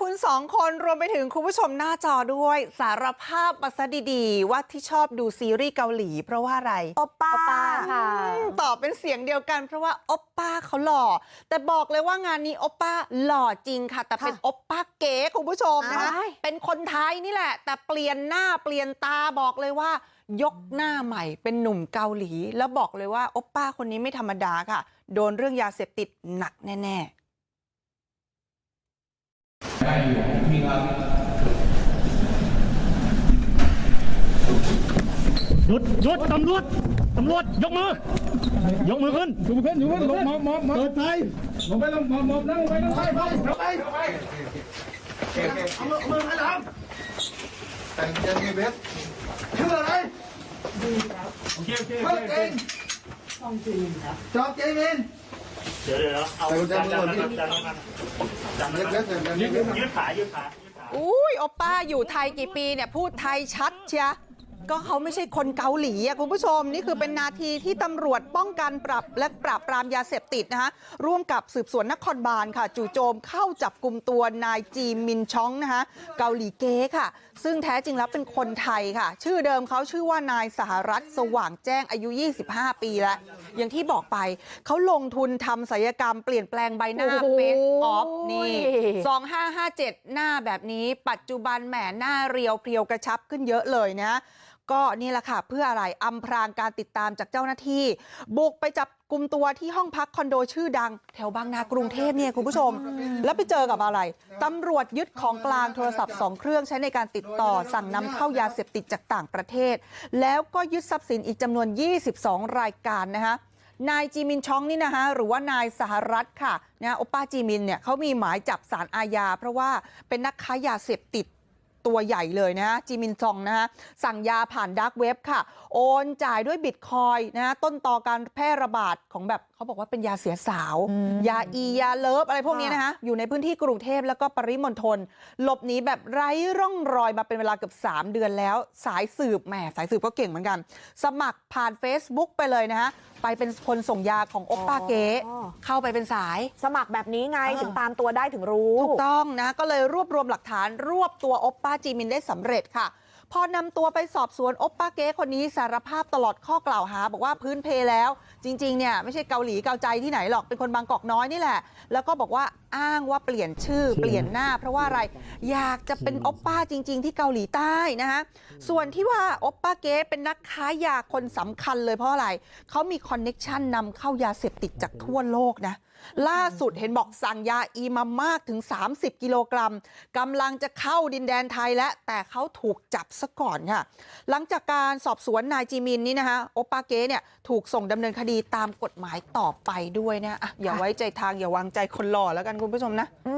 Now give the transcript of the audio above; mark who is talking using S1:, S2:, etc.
S1: คุณสองคนรวมไปถึงคุณผู้ชมหน้าจอด้วย สารภาพมาซะดีๆ ว่าที่ชอบดูซีรีส์เกาหลี เพราะว่าอะไร
S2: โอป้า
S3: โอป้าค่ะ
S1: อืมตอบเป็นเสียงเดียวกัน เพราะว่าโอปป้าเขาหล่อ แต่บอกเลยว่างานนี้โอปป้าหล่อจริงค่ะ แต่เป็น
S2: ค่ะ
S1: โอปป้าเก๋คุณผู้ชมนะคะ
S3: อ้าย
S1: เป็นคนไทยนี่แหละ แต่เปลี่ยนหน้าเปลี่ยนตาบอกเลยว่ายกหน้าใหม่เป็นหนุ่มเกาหลี แล้วบอกเลยว่าโอปป้าคนนี้ไม่ธรรมดาค่ะ โดนเรื่องยาเสพติดหนักแน่ ๆ
S4: หยุดหยุดตำรวจตำรวจยกมือยกมือขึ้น
S5: อยู่ขึ้นอยู่ขึ้นลงมอบมอบมอบเปิดไฟลงไปลงมอบมอบนั่งลงไปนั่งไปไปลงไปลงไปเอามือมือไปหลังแต่งเกงเบสชื่ออะไร
S4: โอเคโอเค
S5: เพิ่งเก่งจองเจมินครับจองเจมิน
S4: เดี๋ยวเดี๋ยวเอา
S5: แต่คุณจะ
S4: จำ
S5: มือ
S4: จำ
S5: ก่อน
S4: จำจำจำจำ
S5: เล็กเล็กแต่แบบนี้
S4: ยืดขายืดขายืดขา
S1: อุ้ยโอปป้าอยู่ไทยกี่ปีเนี่ยพูดไทยชัดเชีย ก็เขาไม่ใช่คนเกาหลีอะคุณผู้ชมนี่คือเป็นนาทีที่ตำรวจป้องกันปรับและปราบปรามยาเสพติดนะคะร่วมกับสืบสวนนครบาลค่ะ จู่โจมเข้าจับกลุ่มตัวนายจีมินชองนะคะเกาหลีเก๊ค่ะ ซึ่งแท้จริงแล้วเป็นคนไทยค่ะ ชื่อเดิมเขาชื่อว่านายสหรัฐสว่างแจ้งอายุ 25 ปีแล้ว อย่างที่บอกไปเขาลงทุนทำศัลยกรรมเปลี่ยนแปลงใบหน้า
S3: โอ้โห
S1: เฟซออฟนี่2557 หน้าแบบนี้ปัจจุบันแหมหน้าเรียวเพรียวกระชับขึ้นเยอะเลยนะ ก็นี่แหละค่ะเพื่ออะไรอำพรางการติดตามจากเจ้าหน้าที่ บุกไปจับกลุ่มตัวที่ห้องพักคอนโดชื่อดัง แถวบางนากรุงเทพเนี่ยคุณผู้ชม แล้วไปเจอกับอะไรตำรวจยึดของกลางโทรศัพท์สองเครื่องใช้ในการติดต่อสั่งนำเข้ายาเสพติดจากต่างประเทศ แล้วก็ยึดทรัพย์สินอีกจำนวน 22 รายการนะคะนายจีมินชองนี่นะคะหรือว่านายสหรัฐค่ะนะโอป้าจีมินเนี่ยเขามีหมายจับสารอาญาเพราะว่าเป็นนักค้ายาเสพติด ตัวใหญ่เลยนะฮะจีมินซองนะฮะสั่งยาผ่านดาร์กเว็บค่ะ โอนจ่ายด้วยบิตคอยนะฮะต้นต่อการแพร่ระบาดของแบบเขาบอกว่าเป็นยาเสียสาว ยาอียาเลิฟอะไรพวกนี้นะคะอยู่ในพื้นที่กรุงเทพแล้วก็ปริมณฑลหลบหนีแบบไร้ร่องรอยมาเป็นเวลาเกือบ3 เดือนแล้ว สายสืบแหมสายสืบก็เก่งเหมือนกัน สมัครผ่าน Facebook ไปเลยนะฮะไปเป็นคนส่งยาของโอปป้าเก๋
S3: อ๋อ
S1: เข้าไปเป็นสาย
S3: สมัครแบบนี้ไง
S1: เออ
S3: ถึงตามตัวได้ถึงรู้
S1: ถูกต้องนะก็เลยรวบรวมหลักฐานรวบตัวโอปป้าจีมินได้สำเร็จค่ะ พอนำตัวไปสอบสวนโอปป้าเก๊คนนี้สารภาพตลอดข้อกล่าวหา บอกว่าพื้นเพแล้ว จริงๆเนี่ยไม่ใช่เกาหลีเกาใจที่ไหนหรอกเป็นคนบางกอกน้อยนี่แหละ แล้วก็บอกว่าอ้างว่าเปลี่ยนชื่อเปลี่ยนหน้า เพราะว่าอะไรอยากจะเป็นโอปป้าจริง ๆ ที่เกาหลีใต้นะคะส่วนที่ว่าโอปป้าเก๊เป็นนักค้ายาคนสำคัญเลยเพราะอะไรเขามีคอนเน็กชันนำเข้ายาเสพติดจากทั่วโลกนะล่าสุดเห็นบอกสั่งยาอีมามากถึง 30 กิโลกรัมกำลังจะเข้าดินแดนไทยแล้วแต่เขาถูกจับซะก่อนค่ะ หลังจากการสอบสวนนายจีมินนี่นะคะโอปาเก้เนี่ยถูกส่งดำเนินคดีตามกฎหมายต่อไปด้วยนะอะอย่าไว้ใจทางอย่าวางใจคนหล่อแล้วกันคุณผู้ชมนะ
S3: อื